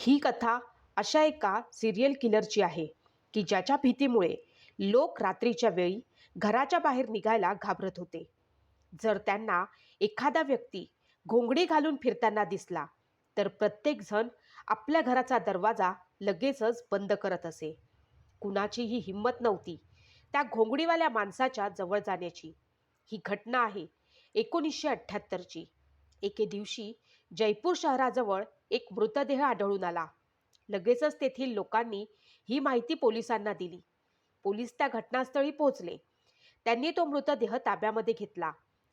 ही कथा अशा एका सिरियल किलरची आहे की ज्याच्या भीतीमुळे लोक रात्रीच्या वेळी घराच्या बाहेर निघायला घाबरत होते. जर त्यांना एखादा व्यक्ती घोंगडी घालून फिरताना दिसला तर प्रत्येकजण आपल्या घराचा दरवाजा लगेचच बंद करत असे. कुणाचीही हिंमत नव्हती त्या घोंगडीवाल्या माणसाच्या जवळ जाण्याची. ही घटना आहे एकोणीसशे अठ्ठ्याहत्तरची. एके दिवशी जयपूर शहराजवळ एक मृतदेह आढळून आला. लगेचच तेथील लोकांनी ही माहिती पोलिसांना दिली. पोलीस त्या घटनास्थळी पोहोचले. त्यांनी तो मृतदेह ताब्यामध्ये घेतला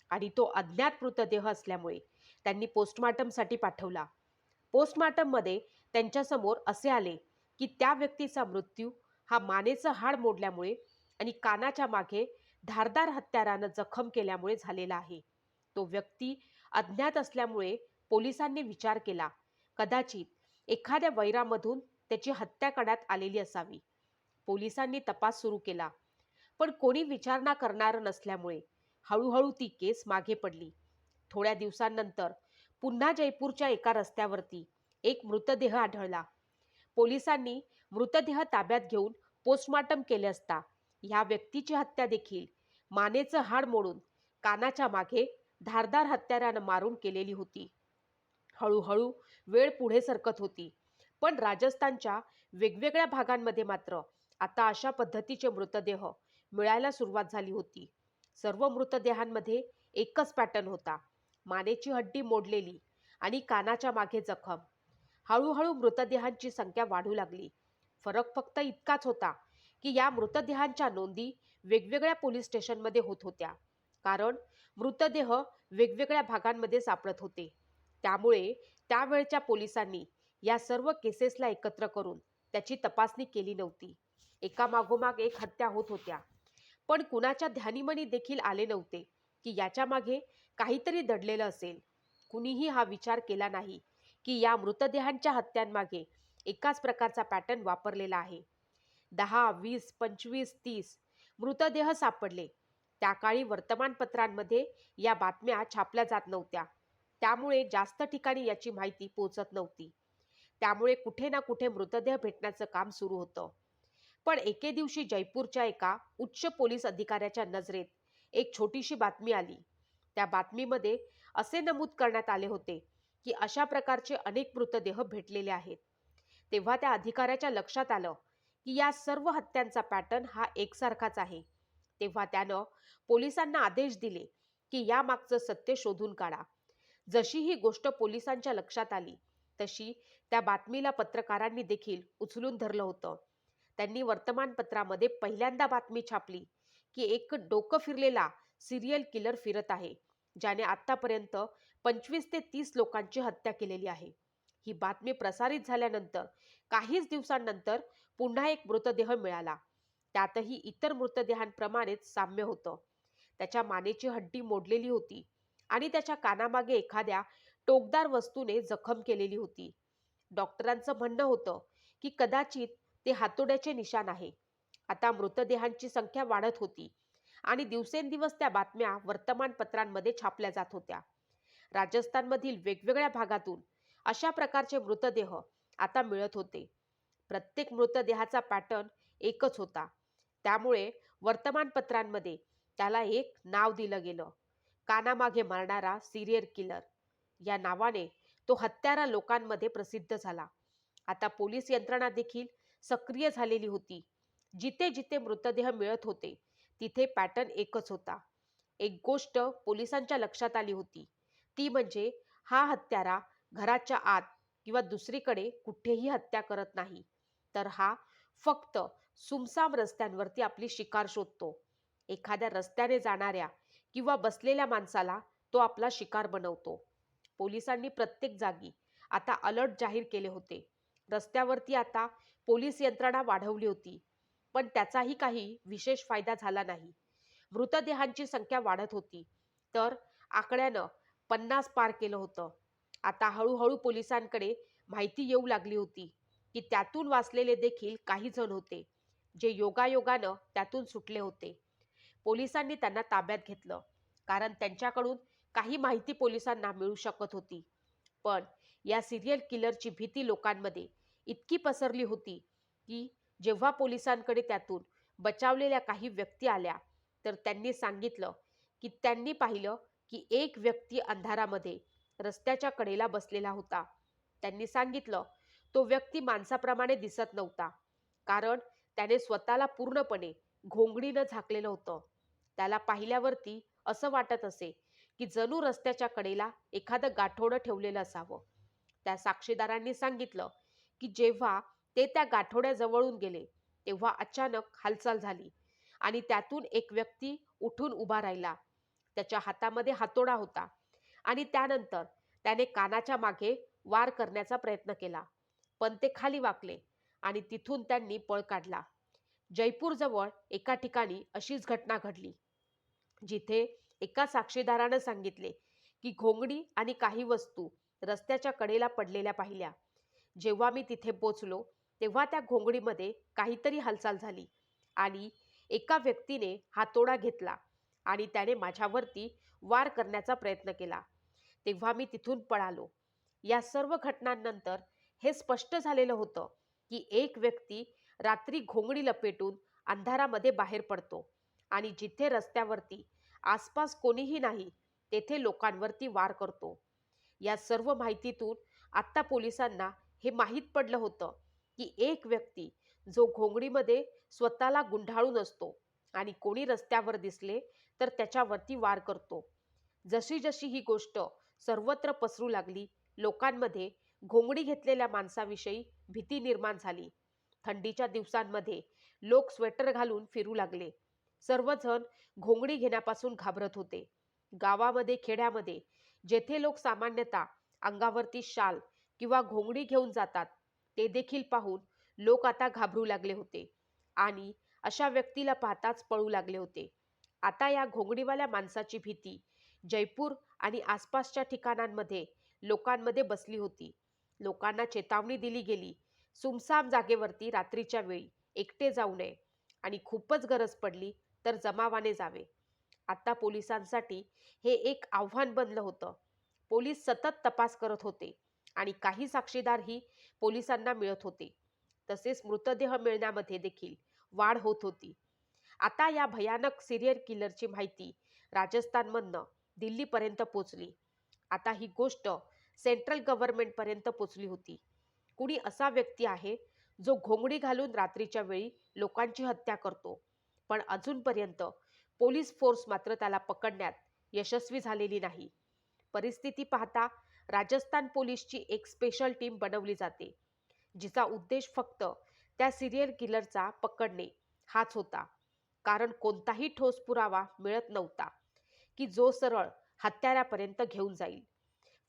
आणि तो अज्ञात मृतदेह असल्यामुळे त्यांनी पोस्टमार्टमसाठी पाठवला. पोस्टमार्टममध्ये त्यांच्यासमोर असे आले की त्या व्यक्तीचा मृत्यू हा मानेचं हाड मोडल्यामुळे आणि कानाच्या मागे धारदार हत्यारानं जखम केल्यामुळे झालेला आहे. तो व्यक्ती अज्ञात असल्यामुळे पोलिसांनी विचार केला. कदाचित एखाद्या वैरामधून त्याची हत्या करण्यात आलेली असावी. पोलिसांनी तपास सुरू केला. पण कोणी विचारणा करणारं नसल्यामुळे हळूहळू ती केस मागे पडली. थोड्या दिवसांनंतर पुन्हा जयपूरच्या एका रस्त्यावरती एक मृतदेह आढळला. पोलिसांनी मृतदेह ताब्यात घेऊन पोस्टमार्टम केले असता ह्या व्यक्तीची हत्या देखील मानेचं हाड मोडून कानाच्या मागे धारदार हत्यारानं मारून केलेली होती. हळूहळू वेळ पुढे सरकत होती. पण राजस्थानच्या वेगवेगळ्या भागांमध्ये मात्र आता अशा पद्धतीचे मृतदेह मिळायला सुरुवात झाली होती. सर्व मृतदेहांमध्ये एकच पॅटर्न होता. मानेची हड्डी मोडलेली आणि कानाच्या मागे जखम. हळूहळू मृतदेहांची संख्या वाढू लागली. फरक फक्त इतकाच होता की या मृतदेहांच्या नोंदी वेगवेगळ्या पोलीस स्टेशनमध्ये होत होत्या. कारण मृतदेह वेगवेगळ्या भागांमध्ये सापडत होते. त्यामुळे त्यावेळच्या पोलिसांनी या सर्व केसेसला एकत्र करून त्याची तपासणी केली नव्हती. एका मागोमाग एक हत्या होत होत्या. पण कुणाच्या ध्यानीमनी देखील आले नव्हते की याच्या मागे काहीतरी दडलेलं असेल. कुणीही हा विचार केला नाही की या मृतदेहांच्या हत्यांमागे एकाच प्रकारचा पॅटर्न वापरलेला आहे. दहा वीस पंचवीस तीस मृतदेह सापडले. त्या काळी वर्तमानपत्रांमध्ये या बातम्या छापल्या जात नव्हत्या. त्यामुळे जास्त ठिकाणी याची माहिती पोचत नव्हती. त्यामुळे कुठे ना कुठे मृतदेह भेटण्याचं काम सुरू होतं. पण एके दिवशी जयपूरच्या एका उच्च पोलीस अधिकाऱ्याच्या नजरेत एक छोटीशी बातमी आली. त्या बातमीमध्ये असे नमूद करण्यात आले होते की अशा प्रकारचे अनेक मृतदेह भेटलेले आहेत. तेव्हा त्या अधिकाऱ्याच्या लक्षात आलं की या सर्व हत्यांचा पॅटर्न हा एकसारखाच आहे. तेव्हा त्यानं पोलिसांना आदेश दिले की यामागचं सत्य शोधून काढा. जशी ही गोष्ट पोलिसांच्या लक्षात आली तशी त्या बातमीला पत्रकारांनी देखील उचलून धरलं होतं. त्यांनी वर्तमानपत्रामध्ये पहिल्यांदा बातमी छापली की एक डोकं फिरलेला सिरियल किलर फिरत आहे ज्याने आतापर्यंत पंचवीस ते तीस लोकांची हत्या केलेली आहे. ही बातमी प्रसारित झाल्यानंतर काहीच दिवसांनंतर पुन्हा एक मृतदेह मिळाला. त्यातही इतर मृतदेहांप्रमाणेच साम्य होतं. त्याच्या मानेची हड्डी मोडलेली होती. आणि त्याच्या कानामागे एखाद्या टोकदार वस्तूने जखम केलेली होती. डॉक्टरांचं म्हणणं होतं की कदाचित ते हातोड्याचे निशाण आहे. आता मृतदेहांची संख्या वाढत होती आणि दिवसेंदिवस त्या बातम्या वर्तमानपत्रांमध्ये छापल्या जात होत्या. राजस्थानमधील वेगवेगळ्या भागातून अशा प्रकारचे मृतदेह आता मिळत होते. प्रत्येक मृतदेहाचा पॅटर्न एकच होता. त्यामुळे वर्तमानपत्रांमध्ये त्याला एक नाव दिलं गेलं. कानामागे मारणारा सिरियल किलर या नावाने तो हत्यारा लोकांमध्ये प्रसिद्ध झाला. आता पोलीस यंत्रणा देखील सक्रिय झालेली होती. जिथे जिथे मृतदेह मिळत होते तिथे पॅटर्न एकच होता. एक गोष्ट पोलिसांच्या लक्षात आली होती. ती म्हणजे हा हत्यारा घराच्या आत किंवा दुसरीकडे कुठेही हत्या करत नाही. तर हा फक्त सुमसाम रस्त्यांवरती आपली शिकार शोधतो. एखाद्या रस्त्याने जाणाऱ्या किंवा बसलेल्या माणसाला तो आपला शिकार बनवतो. पोलिसांनी प्रत्येक जागी आता अलर्ट जाहीर केले होते. रस्त्यावरती आता पोलीस यंत्रणा वाढवली होती पण त्याचाही काही विशेष फायदा झाला नाही. मृतदेहांची संख्या वाढत होती तर आकड्यानं पन्नास पार केलं होतं. आता हळूहळू पोलिसांकडे माहिती येऊ लागली होती की त्यातून वाचलेले देखील काही जण होते जे योगायोगानं त्यातून सुटले होते. पोलिसांनी त्यांना ताब्यात घेतलं. कारण त्यांच्याकडून काही माहिती पोलिसांना मिळू शकत होती. पण या सिरियल किलरची भीती लोकांमध्ये इतकी पसरली होती की जेव्हा पोलिसांकडे त्यातून बचावलेल्या काही व्यक्ती आल्या तर त्यांनी सांगितलं की त्यांनी पाहिलं की एक व्यक्ती अंधारामध्ये रस्त्याच्या कडेला बसलेला होता. त्यांनी सांगितलं तो व्यक्ती माणसाप्रमाणे दिसत नव्हता. कारण त्याने स्वतःला पूर्णपणे घोंगडीनं झाकलेलं होतं. त्याला पाहिल्यावरती असं वाटत असे की जणू रस्त्याच्या कडेला एखादं गाठोडं ठेवलेलं असावं. त्या साक्षीदारांनी सांगितलं की जेव्हा ते त्या गाठोड्याजवळून गेले तेव्हा अचानक हालचाल झाली आणि त्यातून एक व्यक्ती उठून उभा राहिला. त्याच्या हातामध्ये हातोडा होता आणि त्यानंतर त्याने कानाच्या मागे वार करण्याचा प्रयत्न केला. पण ते खाली वाकले आणि तिथून त्यांनी पळ काढला. जयपूरजवळ एका ठिकाणी अशीच घटना घडली. जिथे एका साक्षीदारानं सांगितले की घोंगडी आणि काही वस्तू रस्त्याच्या कडेला पडलेल्या पाहिल्या. जेव्हा मी तिथे पोचलो तेव्हा त्या घोंगडीमध्ये काहीतरी हालचाल झाली आणि एका व्यक्तीने हातोडा घेतला आणि त्याने माझ्यावरती वार करण्याचा प्रयत्न केला. तेव्हा मी तिथून पळालो. या सर्व घटनांनंतर हे स्पष्ट झालेलं होतं की एक व्यक्ती रात्री घोंगडी लपेटून अंधारामध्ये बाहेर पडतो. आणि जिथे रस्त्यावरती आसपास कोणीही नाही तेथे लोकांवरती वार करतो. या सर्व माहितीतून आत्ता पोलिसांना हे माहीत पडलं होतं की एक व्यक्ती जो घोंगडीमध्ये स्वतःला गुंढाळून असतो आणि कोणी रस्त्यावर दिसले तर त्याच्यावरती वार करतो. जशी जशी ही गोष्ट सर्वत्र पसरू लागली लोकांमध्ये घोंगडी घेतलेल्या माणसाविषयी भीती निर्माण झाली. थंडीच्या दिवसांमध्ये लोक स्वेटर घालून फिरू लागले. सर्वजण घोंगडी घेण्यापासून घाबरत होते. गावामध्ये खेड्यामध्ये जेथे लोक सामान्यतः अंगावरती शाल किंवा घोंगडी घेऊन जातात ते देखील पाहून लोक आता घाबरू लागले होते आणि अशा व्यक्तीला पाहताच पळू लागले होते. आता या घोंगडीवाल्या माणसाची भीती जयपूर आणि आसपासच्या ठिकाणांमध्ये लोकांमध्ये बसली होती. लोकांना चेतावणी दिली गेली सुमसाम जागेवरती रात्रीच्या वेळी एकटे जाऊ नये आणि खूपच गरज पडली तर जमावाने जावे. आता पोलिसांसाठी हे एक आव्हान बनलं होतं. पोलीस सतत तपास करत होते आणि काही साक्षीदारही पोलिसांना मिळत होते. तसेच मृतदेह मिळण्यामध्ये देखील वाढ होत होती. आता या भयानक सिरियल किलरची माहिती राजस्थानमधनं दिल्लीपर्यंत पोचली. आता ही गोष्ट सेंट्रल गव्हर्नमेंटपर्यंत पोचली होती. कुणी असा व्यक्ती आहे जो घोंगडी घालून रात्रीच्या वेळी लोकांची हत्या करतो. पण अजूनपर्यंत पोलीस फोर्स मात्र त्याला पकडण्यात यशस्वी झालेली नाही. परिस्थिती पाहता राजस्थान पोलीसची एक स्पेशल टीम बनवली जाते जिचा उद्देश फक्त त्या सिरियल किलरचा पकडणे हाच होता. कारण कोणताही ठोस पुरावा मिळत नव्हता की जो सरळ हत्यारापर्यंत घेऊन जाईल.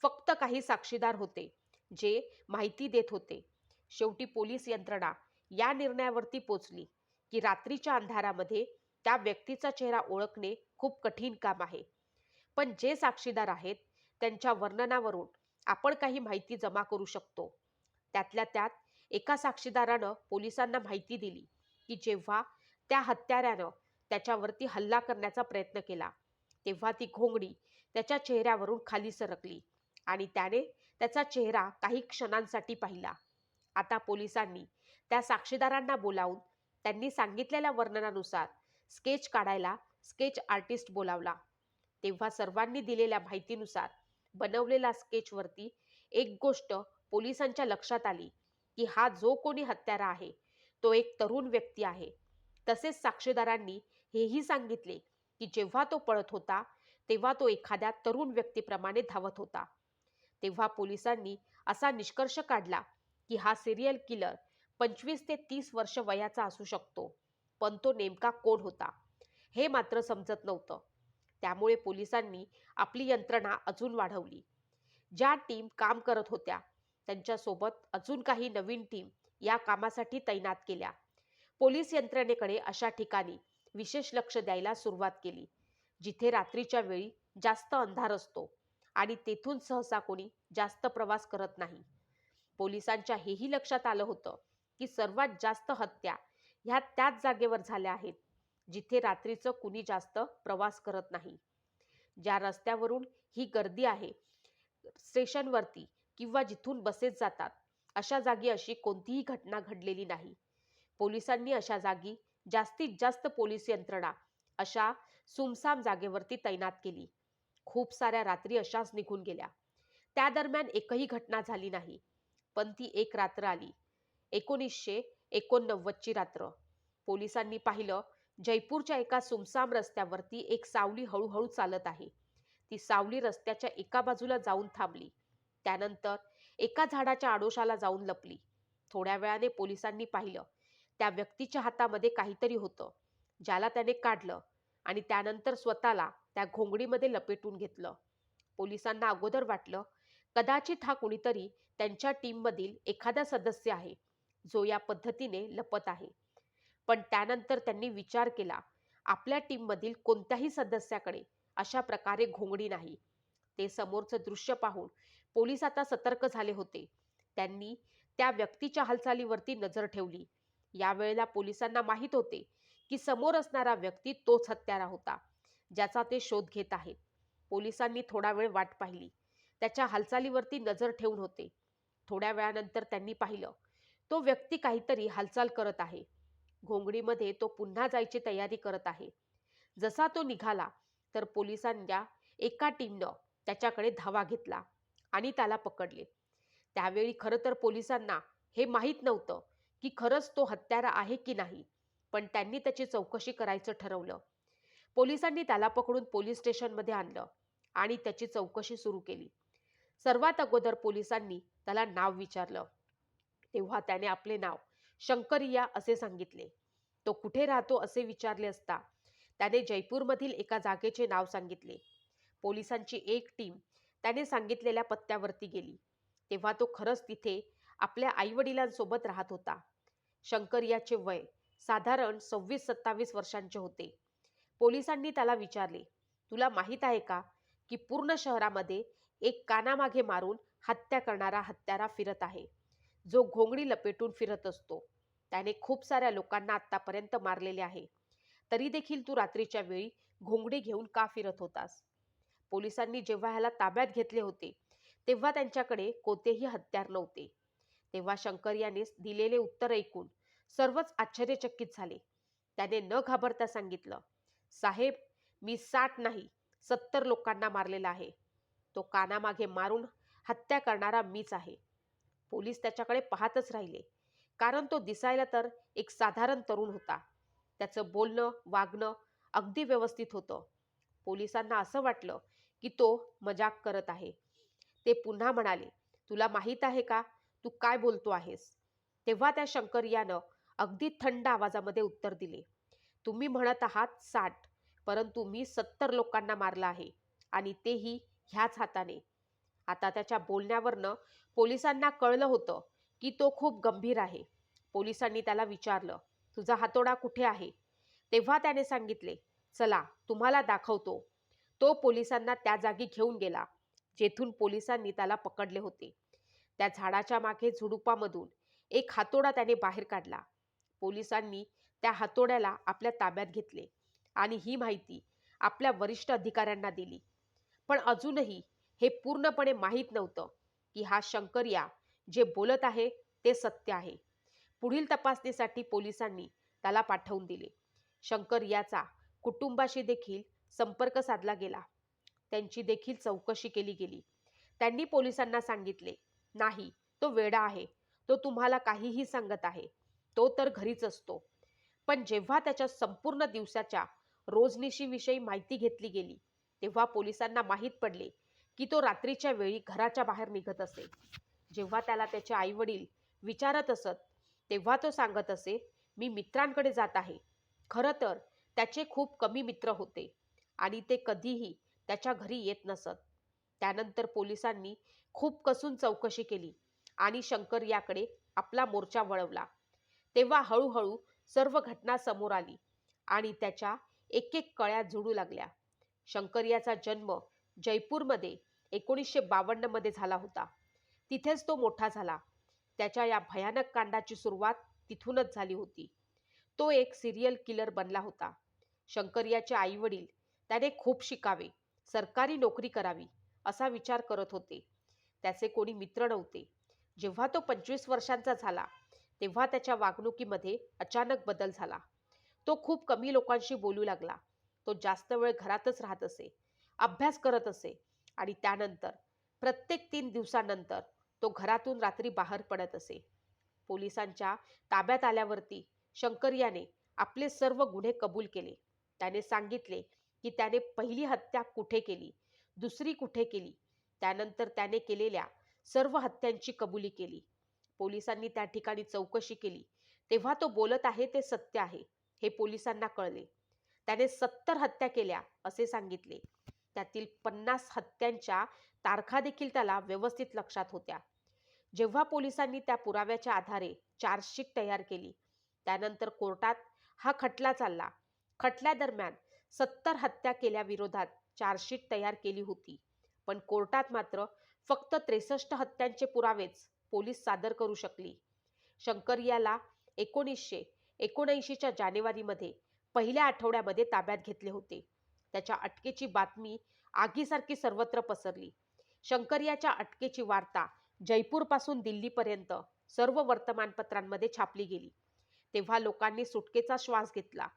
फक्त काही साक्षीदार होते. जे माहिती देत होते. शेवटी पोलीस यंत्रणा या निर्णयावरती पोचली की रात्रीच्या अंधारामध्ये त्या व्यक्तीचा चेहरा ओळखणे खूप कठीण काम आहे. पण जे साक्षीदार आहेत त्यांच्या वर्णनावरून आपण काही माहिती जमा करू शकतो. त्यातल्या त्यात एका साक्षीदारानं पोलिसांना माहिती दिली की जेव्हा त्या हत्याऱ्यानं त्याच्यावरती हल्ला करण्याचा प्रयत्न केला तेव्हा ती घोंगडी त्याच्या चेहऱ्यावरून खाली सरकली आणि त्याने त्याचा चेहरा काही क्षणांसाठी पाहिला. आता पोलिसांनी त्या साक्षीदारांना बोलावून त्यांनी सांगितलेल्या वर्णनानुसार स्केच काढायला स्केच आर्टिस्ट बोलावला. तेव्हा सर्वांनी दिलेल्या माहितीनुसार बनवलेल्या स्केचवरती एक गोष्ट पोलिसांच्या लक्षात आली की हा जो कोणी हत्यारा आहे तो एक तरुण व्यक्ती आहे. तसेच साक्षीदारांनी हेही सांगितले की जेव्हा तो पळत होता तेव्हा तो एखाद्या तरुण व्यक्तीप्रमाणे धावत होता. तेव्हा पोलिसांनी असा निष्कर्ष काढला की हा सिरियल किलर पंचवीस ते तीस वर्ष वयाचा असू शकतो पण तो नेमका कोण होता हे मात्र समजत नव्हतं. त्यामुळे पोलिसांनी आपली यंत्रणा अजून वाढवली. ज्या टीम काम करत होत्या त्यांच्यासोबत अजून काही नवीन टीम या कामासाठी तैनात केल्या. पोलीस यंत्रणेकडे अशा ठिकाणी विशेष लक्ष द्यायला सुरुवात केली जिथे रात्रीच्या वेळी जास्त अंधार असतो. आणि तेथून सहसा कोणी जास्त प्रवास करत नाही. पोलिसांच्या हेही लक्षात आलं होतं की सर्वात जास्त हत्या ह्या त्याच जागेवर झाल्या आहेत जिथे रात्रीचं कुणी जास्त प्रवास करत नाही. ज्या रस्त्यावरून ही गर्दी आहे स्टेशनवरती किंवा जिथून बसेस जातात अशा जागी अशी कोणतीही घटना घडलेली नाही. पोलिसांनी अशा जागी जास्तीत जास्त पोलीस यंत्रणा अशा सुमसाम जागेवरती तैनात केली. खूप साऱ्या रात्री अशाच निघून गेल्या. त्या दरम्यान एकही घटना झाली नाही. पण ती एक रात्र आली. एकोणीसशे एकोणनव्वदची रात्र. पोलिसांनी पाहिलं जयपूरच्या एका सुमसाम रस्त्यावरती एक सावली हळूहळू चालत आहे. ती सावली रस्त्याच्या एका बाजूला जाऊन थांबली. त्यानंतर एका झाडाच्या आडोशाला जाऊन लपली. थोड्या वेळाने पोलिसांनी पाहिलं त्या व्यक्तीच्या हातामध्ये काहीतरी होतं ज्याला त्याने काढलं आणि त्यानंतर स्वतःला त्या घोंगडीमध्ये लपेटून घेतलं. पोलिसांना अगोदर वाटलं कदाचित हा कुणीतरी त्यांच्या टीममधील एखादा सदस्य आहे जो या पद्धतीने लपत आहे. पण त्यानंतर त्यांनी विचार केला आपल्या टीममधील कोणत्याही सदस्याकडे अशा प्रकारे घोंगडी नाही. ते समोरचं दृश्य पाहून पोलीस आता सतर्क झाले होते. त्यांनी त्या व्यक्तीच्या हालचालीवरती नजर ठेवली. यावेळेला पोलिसांना माहीत होते की समोर असणारा व्यक्ती तोच हत्यारा होता. ज्याचा ते शोध घेत आहेत. पोलिसांनी थोडा वेळ वाट पाहिली. त्याच्या हालचालीवरती नजर ठेवून होते. थोड्या वेळानंतर त्यांनी पाहिलं. तो व्यक्ती काहीतरी हालचाल करत आहे. घोंगडीमध्ये तो पुन्हा जायची तयारी करत आहे. जसा तो निघाला तर पोलिसांच्या एका टीमनं त्याच्याकडे धावा घेतला आणि त्याला पकडले. त्यावेळी खरं तर पोलिसांना हे माहीत नव्हतं की खरंच तो हत्यारा आहे की नाही पण त्यांनी त्याची चौकशी करायचं ठरवलं. पोलिसांनी त्याला पकडून पोलीस स्टेशनमध्ये आणलं आणि त्याची चौकशी सुरू केली. सर्वात अगोदर पोलिसांनी त्याला नाव विचारलं. तेव्हा त्याने आपले नाव शंकरिया असे सांगितले. तो कुठे राहतो असे विचारले असता त्याने जयपूरमधील एका जागेचे नाव सांगितले. पोलिसांची एक टीम त्याने सांगितलेल्या पत्त्यावरती गेली. तेव्हा तो खरंच तिथे आपल्या आईवडिलांसोबत राहत होता. शंकरियाचे वय साधारण सव्वीस सत्तावीस वर्षांचे होते. पोलिसांनी त्याला विचारले तुला माहीत आहे का की पूर्ण शहरामध्ये एक कानामागे मारून हत्या करणारा हत्यारा फिरत आहे. जो घोंगडी लपेटून फिरत असतो. त्याने खूप साऱ्या लोकांना आत्तापर्यंत मारलेले आहे. तरी देखील तू रात्रीच्या वेळी घोंगडी घेऊन का फिरत होतास? पोलिसांनी जेव्हा ह्याला ताब्यात घेतले होते तेव्हा त्यांच्याकडे कोणतेही हत्यार नव्हते. तेव्हा शंकर याने दिलेले उत्तर ऐकून सर्वच आश्चर्यचकित झाले. त्याने न घाबरता सांगितलं साहेब मी साठ नाही सत्तर लोकांना मारलेला आहे. तो कानामागे मारून हत्या करणारा मीच आहे. पोलीस त्याच्याकडे पाहतच राहिले. कारण तो दिसायला तर एक साधारण तरुण होता. त्याचं बोलणं वागणं अगदी व्यवस्थित होतं. पोलिसांना असं वाटलं की तो मजाक करत आहे. ते पुन्हा म्हणाले तुला माहीत आहे का? तू काय बोलतो आहेस? तेव्हा त्या शंकर यानं अगदी थंड आवाजामध्ये उत्तर दिले. तुम्ही म्हणत आहात साठ परंतु मी सत्तर लोकांना मारलं आहे आणि तेही ह्याच हाताने. आता त्याच्या बोलण्यावरनं पोलिसांना कळलं होतं की तो खूप गंभीर आहे. पोलिसांनी त्याला विचारलं तुझा हातोडा कुठे आहे? तेव्हा त्याने सांगितले चला तुम्हाला दाखवतो. तो पोलिसांना त्या जागी घेऊन गेला जेथून पोलिसांनी त्याला पकडले होते. त्या झाडाच्या मागे झुडुपामधून एक हातोडा त्याने बाहेर काढला. पोलिसांनी त्या हातोड्याला आपल्या ताब्यात घेतले आणि ही माहिती आपल्या वरिष्ठ अधिकाऱ्यांना दिली. पण अजूनही हे पूर्णपणे माहीत नव्हतं की हा शंकरया जे बोलत आहे ते सत्य आहे. पुढील तपासणीसाठी पोलिसांनी त्याला पाठवून दिले. शंकरियाचा कुटुंबाशी देखील संपर्क साधला गेला. त्यांची देखील चौकशी केली गेली. त्यांनी पोलिसांना सांगितले नाही तो वेडा आहे. तो तुम्हाला काहीही सांगत आहे. तो तर घरीच असतो. पण जेव्हा त्याच्या संपूर्ण दिवसाच्या रोजनिशीविषयी माहिती घेतली गेली तेव्हा पोलिसांना माहीत पडले की तो रात्रीच्या वेळी घराच्या बाहेर निघत असे. जेव्हा त्याला त्याचे आईवडील विचारत असत तेव्हा तो सांगत असे मी मित्रांकडे जात आहे. खरं तर त्याचे खूप कमी मित्र होते आणि ते कधीही त्याच्या घरी येत नसत. त्यानंतर पोलिसांनी खूप कसून चौकशी केली आणि शंकर याकडे आपला मोर्चा वळवला. तेव्हा हळूहळू सर्व घटना समोर आली आणि त्याच्या एक एक कळ्या जुडू लागल्या. शंकरियाचा जन्म जयपूरमध्ये एकोणीसशे बावन्नमध्ये झाला होता. तिथेच तो मोठा झाला. त्याच्या या भयानक कांडाची सुरुवात तिथूनच झाली होती. तो एक सिरियल किलर बनला होता. शंकरियाचे आईवडील त्याने खूप शिकावे सरकारी नोकरी करावी असा विचार करत होते. त्याचे कोणी मित्र नव्हते. जेव्हा तो पंचवीस वर्षांचा झाला तेव्हा त्याच्या वागणुकीमध्ये अचानक बदल झाला. तो खूप कमी लोकांशी बोलू लागला. तो जास्त वेळ घरातच राहत असे अभ्यास करत असे आणि त्यानंतर प्रत्येक तीन दिवसानंतर तो घरातून रात्री बाहेर पडत असे. पोलिसांच्या ताब्यात आल्यावरती शंकर याने आपले सर्व गुन्हे कबूल केले. त्याने सांगितले की त्याने पहिली हत्या कुठे केली दुसरी कुठे केली त्यानंतर त्याने केलेल्या सर्व हत्यांची कबुली केली. पोलिसांनी त्या ठिकाणी चौकशी केली. तेव्हा तो बोलत आहे ते सत्य आहे हे पोलिसांना कळले. त्याने सत्तर हत्या केल्या असे सांगितले. त्यातील पन्नास हत्यांच्या तारखा देखील त्याला व्यवस्थित लक्षात होत्या. जेव्हा पोलिसांनी त्या पुराव्याच्या आधारे चार्जशीट तयार केली त्यानंतर कोर्टात हा खटला चालला. खटल्यादरम्यान सत्तर हत्या केल्याविरोधात चार्जशीट तयार केली होती पण कोर्टात मात्र फक्त त्रेसष्ट हत्यांचे पुरावेच पोलीस सादर करू शकली. शंकर याला एकोणीसशे एकोणऐंशीच्या जानेवारीमध्ये पहिल्या आठवड्यामध्ये ताब्यात घेतले होते. त्याच्या अटकेची बातमी आगीसारखी सर्वत्र पसरली. शंकर याच्या अटकेची वार्ता जयपूरपासून दिल्लीपर्यंत सर्व वर्तमानपत्रांमध्ये छापली गेली. तेव्हा लोकांनी सुटकेचा श्वास घेतला.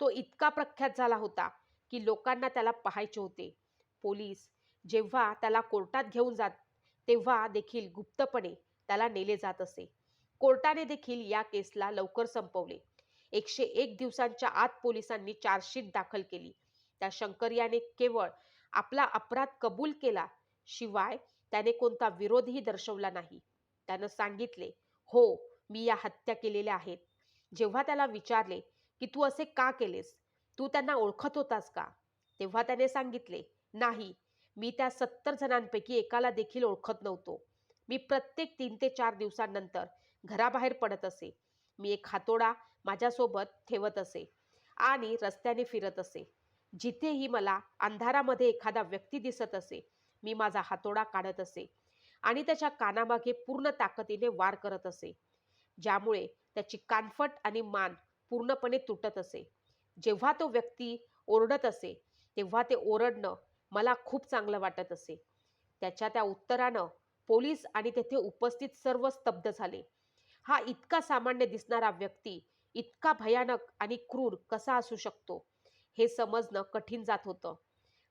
तो इतका प्रख्यात झाला होता की लोकांना त्याला पाहायचे होते. पोलीस जेव्हा त्याला कोर्टात घेऊन जात तेव्हा देखील गुप्तपणे त्याला नेले जात असे. कोर्टाने देखील या केसला लवकर संपवले. एकशे एक दिवसांच्या आत पोलिसांनी चार्जशीट दाखल केली. त्या शंकर याने केवळ आपला अपराध कबूल केला शिवाय त्याने कोणता विरोधही दर्शवला नाही. त्यानं सांगितले हो मी या हत्या केलेल्या आहेत. जेव्हा त्याला विचारले की तू असे का केलेस? तू त्यांना ओळखत होतास का? तेव्हा त्याने सांगितले नाही मी त्या सत्तर जणांपैकी एकाला देखील ओळखत नव्हतो. मी प्रत्येक तीन ते चार दिवसांनंतर घराबाहेर पडत असे. मी एक हातोडा माझ्यासोबत ठेवत असे आणि रस्त्याने फिरत असे. जिथेही मला अंधारामध्ये एखादा व्यक्ती दिसत असे मी माझा हातोडा काढत असे आणि त्याच्या कानामागे पूर्ण ताकदीने वार करत असे ज्यामुळे त्याची कानफट आणि मान पूर्णपणे तुटत असे. जेव्हा तो व्यक्ती ओरडत असे तेव्हा ते ओरडणं मला खूप चांगलं वाटत असे. त्याच्या त्या उत्तरानं पोलीस आणि तेथे उपस्थित सर्व स्तब्ध झाले. हा इतका सामान्य दिसणारा व्यक्ती इतका भयानक आणि क्रूर कसा असू शकतो हे समजणं कठीण जात होतं.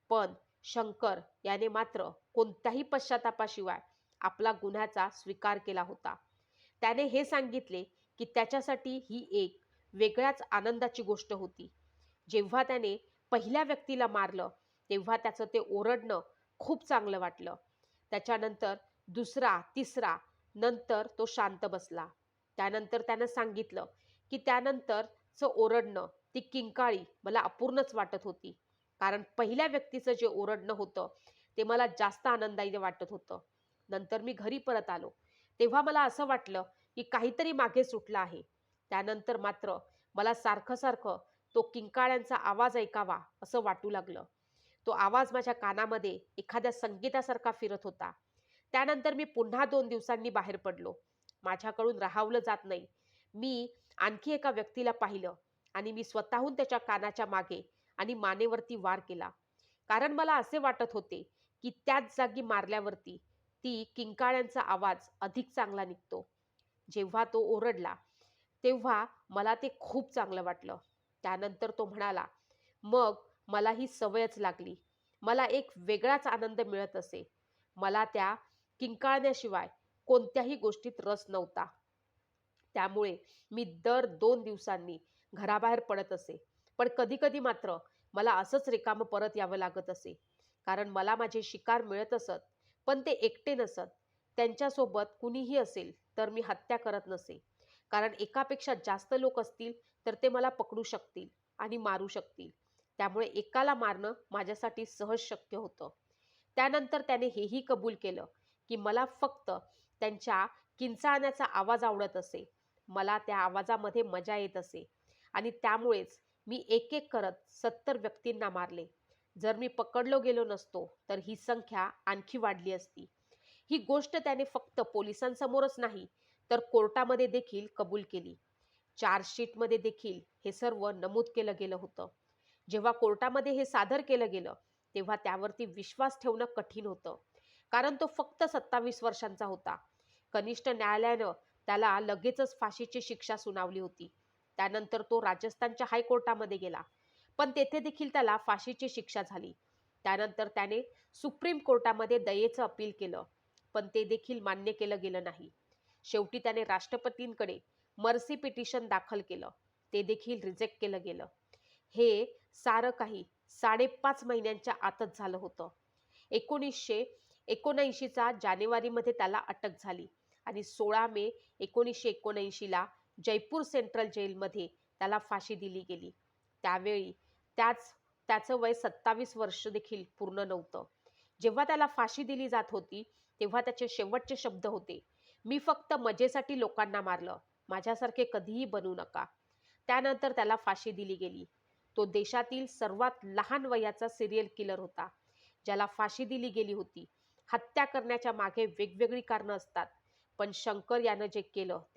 पण शंकर याने मात्र कोणत्याही पश्चातापाशिवाय आपला गुन्ह्याचा स्वीकार केला होता. त्याने हे सांगितले की त्याच्यासाठी ही एक वेगळ्याच आनंदाची गोष्ट होती. जेव्हा त्याने पहिल्या व्यक्तीला मारलं तेव्हा त्याचं ते ओरडणं खूप चांगलं वाटलं. त्याच्यानंतर दुसरा तिसरा नंतर तो शांत बसला. त्यानंतर त्यानं सांगितलं की त्यानंतरचं ओरडणं ती किंकाळी मला अपूर्णच वाटत होती. कारण पहिल्या व्यक्तीचं जे ओरडणं होतं ते मला जास्त आनंदायी वाटत होतं. नंतर मी घरी परत आलो. तेव्हा मला असं वाटलं की काहीतरी मागे सुटलं आहे. त्यानंतर मात्र मला सारखं सारखं तो किंकाळ्यांचा आवाज ऐकावा असं वाटू लागलं. तो आवाज माझ्या कानामध्ये एखाद्या संगीतासारखा फिरत होता. त्यानंतर मी पुन्हा दोन दिवसांनी बाहेर पडलो. माझ्याकडून राहावलं जात नाही. मी आणखी एका व्यक्तीला पाहिलं आणि मी स्वतःहून त्याच्या कानाच्या मागे आणि मानेवरती वार केला. कारण मला असे वाटत होते की त्याच जागी मारल्यावरती ती किंकाळ्यांचा आवाज अधिक चांगला निघतो. जेव्हा तो ओरडला तेव्हा मला ते खूप चांगलं वाटलं. त्यानंतर तो म्हणाला मग मला ही सवयच लागली. मला एक वेगळाच आनंद मिळत असे. मला त्या किंकाळण्याशिवाय कोणत्याही गोष्टीत रस नव्हता. त्यामुळे मी दर दोन दिवसांनी घराबाहेर पडत असे. पण कधीकधी मात्र मला असंच रिकामं परत यावं लागत असे. कारण मला माझे शिकार मिळत असत पण ते एकटे नसत. त्यांच्यासोबत कुणीही असेल तर मी हत्या करत नसे. कारण एकापेक्षा जास्त लोक असतील तर ते मला पकडू शकतील आणि मारू शकतील. त्यामुळे एकाला मारणं माझ्यासाठी सहज शक्य होतं. त्यानंतर त्याने हेही कबूल केलं की मला फक्त त्यांच्या किंचाळण्याचा आवाज आवडत असे. मला त्या आवाजामध्ये मजा येत असे. आणि त्यामुळेच मी एक एक करत सत्तर व्यक्तींना मारले. जर मी पकडलो गेलो नसतो तर ही संख्या आणखी वाढली असती. ही गोष्ट त्याने फक्त पोलिसांसमोरच नाही तर कोर्टामध्ये देखील कबूल केली. चार्जशीटमध्ये देखील हे सर्व नमूद केलं गेलं होतं. जेव्हा कोर्टामध्ये हे सादर केलं गेलं तेव्हा त्यावरती विश्वास ठेवणं कठीण होतं. कारण तो फक्त सत्तावीस वर्षांचा होता. कनिष्ठ न्यायालयानं त्याला लगेचच फाशीची शिक्षा सुनावली होती. त्यानंतर तो राजस्थानच्या हायकोर्टामध्ये गेला. पण तेथे देखील त्याला फाशीची शिक्षा झाली. त्यानंतर त्याने सुप्रीम कोर्टामध्ये दयेचं अपील केलं. पण ते देखील मान्य केलं गेलं नाही. शेवटी त्याने राष्ट्रपतींकडे मर्सी पिटिशन दाखल केलं. ते देखील रिजेक्ट केलं गेलं. हे सारं काही साडेपाच महिन्यांच्या आतच झालं होतं. एकोणीसशे एकोणऐंशीचा जानेवारीमध्ये त्याला अटक झाली आणि सोळा मे एकोणीसशे एकोणऐंशीला जयपूर सेंट्रल जेलमध्ये त्याला फाशी दिली गेली. त्यावेळी त्याच त्याचं वय सत्तावीस वर्ष देखील पूर्ण नव्हतं. जेव्हा त्याला फाशी दिली जात होती तेव्हा त्याचे शेवटचे शब्द होते मी फक्त मजेसाठी लोकांना मारलं. माझ्यासारखे कधीही बनू नका. त्यानंतर त्याला फाशी दिली गेली. तो देशातील सर्वात लहान वयाचा सिरियल किलर होता ज्याला फाशी दिली गेली होती. हत्या करण्याच्या मागे वेगवेगळी कारणं असतात पण शंकर यानं जे केलं